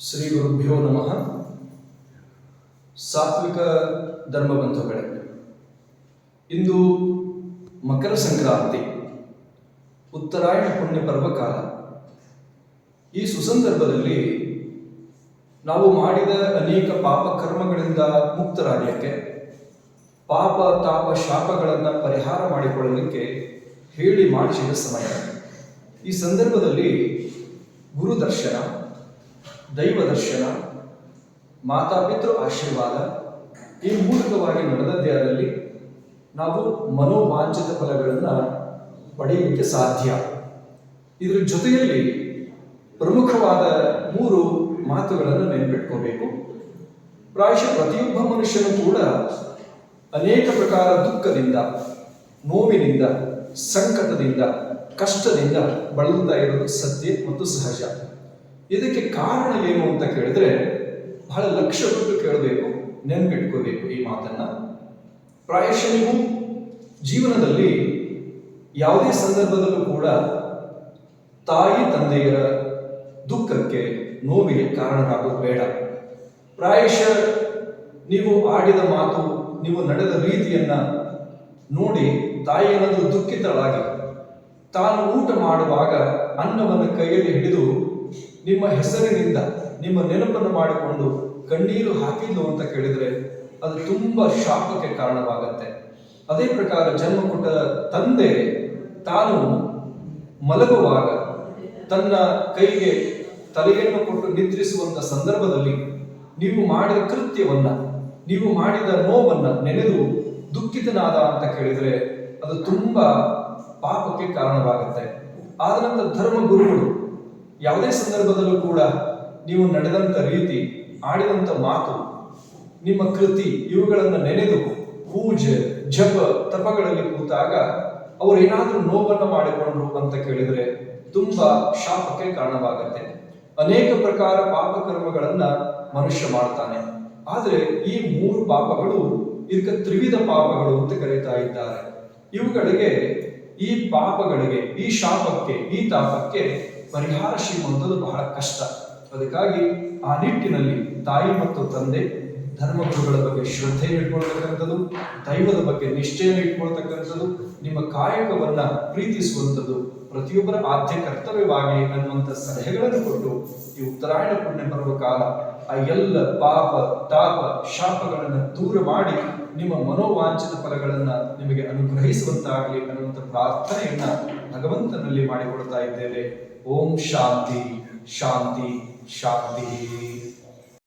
ಶ್ರೀ ಗುರುಭ್ಯೋ ನಮಃ. ಸಾತ್ವಿಕ ಧರ್ಮಬಂಧುಗಳೇ ಇಂದು ಮಕರ ಸಂಕ್ರಾಂತಿ, ಉತ್ತರಾಯಣ ಪುಣ್ಯ ಪರ್ವಕಾಲ ಈ ಸುಸಂದರ್ಭದಲ್ಲಿ ನಾವು ಮಾಡಿದ ಅನೇಕ ಪಾಪ ಕರ್ಮಗಳಿಂದ ಮುಕ್ತರಾಗಲಿಕ್ಕೆ, ಪಾಪ, ತಾಪ, ಶಾಪಗಳನ್ನು ಪರಿಹಾರ ಮಾಡಿಕೊಳ್ಳಲಿಕ್ಕೆ ಹೇಳಿ ಮಾಡಿಸಿದ ಸಮಯ. ಈ ಸಂದರ್ಭದಲ್ಲಿ ಗುರು ದರ್ಶನ ದೈವ ದರ್ಶನ ಮಾತಾಪಿತೃ ಆಶೀರ್ವಾದ, ಈ ಮೂಲಕವಾಗಿ ನಡೆದದ್ದೇ ಅದರಲ್ಲಿ ನಾವು ಮನೋವಾಂಛಿತ ಫಲಗಳನ್ನು ಪಡೆಯಲಿಕ್ಕೆ ಸಾಧ್ಯ. ಇದರ ಜೊತೆಯಲ್ಲಿ ಪ್ರಮುಖವಾದ ಮೂರು ಮಾತುಗಳನ್ನು ನೆನಪಿಟ್ಕೋಬೇಕು. ಪ್ರಾಯಶಃ ಪ್ರತಿಯೊಬ್ಬ ಮನುಷ್ಯನು ಕೂಡ ಅನೇಕ ಪ್ರಕಾರ ದುಃಖದಿಂದ, ನೋವಿನಿಂದ, ಸಂಕಟದಿಂದ, ಕಷ್ಟದಿಂದ ಬಳಲುತ್ತಾ ಇರೋದು ಸತ್ಯ ಮತ್ತು ಸಹಜ. ಇದಕ್ಕೆ ಕಾರಣ ಏನು ಅಂತ ಕೇಳಿದ್ರೆ ಬಹಳ ಲಕ್ಷ್ಯ ಕೊಟ್ಟು ಕೇಳಬೇಕು, ನೆನ್ಪಿಟ್ಕೋಬೇಕು ಈ ಮಾತನ್ನ. ನೀವು ಜೀವನದಲ್ಲಿ ಯಾವುದೇ ಸಂದರ್ಭದಲ್ಲೂ ಕೂಡ ತಾಯಿ ತಂದೆಯರ ದುಃಖಕ್ಕೆ ನೋವಿಗೆ ಕಾರಣರಾಗೋದು ಬೇಡ. ಪ್ರಾಯಶ ನೀವು ಆಡಿದ ಮಾತು, ನೀವು ನಡೆದ ರೀತಿಯನ್ನ ನೋಡಿ ತಾಯಿ ಏನಾದರೂ ದುಃಖಿತಳಾಗಿ ತಾನು ಊಟ ಮಾಡುವಾಗ ಅನ್ನವನ್ನು ಕೈಯಲ್ಲಿ ಹಿಡಿದು ನಿಮ್ಮ ಹೆಸರಿನಿಂದ ನಿಮ್ಮ ನೆನಪನ್ನು ಮಾಡಿಕೊಂಡು ಕಣ್ಣೀರು ಹಾಕಿದ್ಲು ಅಂತ ಕೇಳಿದರೆ ಅದು ತುಂಬಾ ಶಾಪಕ್ಕೆ ಕಾರಣವಾಗತ್ತೆ. ಅದೇ ಪ್ರಕಾರ ಜನ್ಮ ಕೊಟ್ಟ ತಂದೆ ತಾನು ಮಲಗುವಾಗ ತನ್ನ ಕೈಗೆ ತಲೆಯನ್ನು ಕೊಟ್ಟು ನಿದ್ರಿಸುವಂತ ಸಂದರ್ಭದಲ್ಲಿ ನೀವು ಮಾಡಿದ ಕೃತ್ಯವನ್ನ, ನೀವು ಮಾಡಿದ ನೋವನ್ನ ನೆನೆದು ದುಃಖಿತನಾದ ಅಂತ ಕೇಳಿದರೆ ಅದು ತುಂಬಾ ಪಾಪಕ್ಕೆ ಕಾರಣವಾಗುತ್ತೆ. ಆದ ನಂತರ ಧರ್ಮ ಗುರುಗಳು ಯಾವುದೇ ಸಂದರ್ಭದಲ್ಲೂ ಕೂಡ ನೀವು ನಡೆದಂತ ರೀತಿ, ಆಡಿದಂತ ಮಾತು, ನಿಮ್ಮ ಕೃತಿ, ಇವುಗಳನ್ನು ನೆನೆದು ಪೂಜೆ, ಜಪ, ತಪಗಳಲ್ಲಿ ಕೂತಾಗ ಅವರು ಏನಾದರೂ ನೋವನ್ನ ಮಾಡಿಕೊಂಡ್ರು ಅಂತ ಕೇಳಿದರೆ ತುಂಬಾ ಶಾಪಕ್ಕೆ ಕಾರಣವಾಗತ್ತೆ. ಅನೇಕ ಪ್ರಕಾರ ಪಾಪ ಕರ್ಮಗಳನ್ನ ಮನುಷ್ಯ ಮಾಡ್ತಾನೆ. ಆದರೆ ಈ ಮೂರು ಪಾಪಗಳು, ಇದಕ್ಕೆ ತ್ರಿವಿಧ ಪಾಪಗಳು ಅಂತ ಕರೀತಾ ಇದ್ದಾರೆ. ಇವುಗಳಿಗೆ ಈ ಪಾಪಗಳಿಗೆ, ಈ ಶಾಪಕ್ಕೆ, ಈ ತಾಪಕ್ಕೆ ಪರಿಹಾರ ಸಿಗುವಂಥದ್ದು ಬಹಳ ಕಷ್ಟ. ಅದಕ್ಕಾಗಿ ಆ ನಿಟ್ಟಿನಲ್ಲಿ ತಾಯಿ ಮತ್ತು ತಂದೆ ಧರ್ಮಗುರುಗಳ ಬಗ್ಗೆ ಶ್ರದ್ಧೆ ಇಟ್ಕೊಳ್ತಕ್ಕಂಥದ್ದು, ದೈವದ ಬಗ್ಗೆ ನಿಷ್ಠೆಯನ್ನು ಇಟ್ಕೊಳ್ತಕ್ಕಂಥದ್ದು, ನಿಮ್ಮ ಕಾಯಕವನ್ನ ಪ್ರೀತಿಸುವಂಥದ್ದು, ಪ್ರತಿಯೊಬ್ಬರ ಆದ್ಯ ಕರ್ತವ್ಯವಾಗಿ ಅನ್ನುವಂಥ ಸಲಹೆಗಳನ್ನು ಕೊಟ್ಟು ಈ ಉತ್ತರಾಯಣ ಪುಣ್ಯ ಪರ್ವ ಕಾಲ ಆ ಎಲ್ಲ ಪಾಪ, ತಾಪ, ಶಾಪಗಳನ್ನು ದೂರ ಮಾಡಿ ನಿಮ್ಮ ಮನೋವಾಂಛಿತ ಫಲಗಳನ್ನು ನಿಮಗೆ ಅನುಗ್ರಹಿಸುವಂತಾಗಲಿ ಅನ್ನುವಂಥ ಪ್ರಾರ್ಥನೆಯನ್ನ ಭಗವಂತನಲ್ಲಿ ಮಾಡಿಕೊಡ್ತಾ ಇದ್ದೇವೆ. ಓಂ ಶಾಂತಿ ಶಾಂತಿ ಶಾಂತಿ.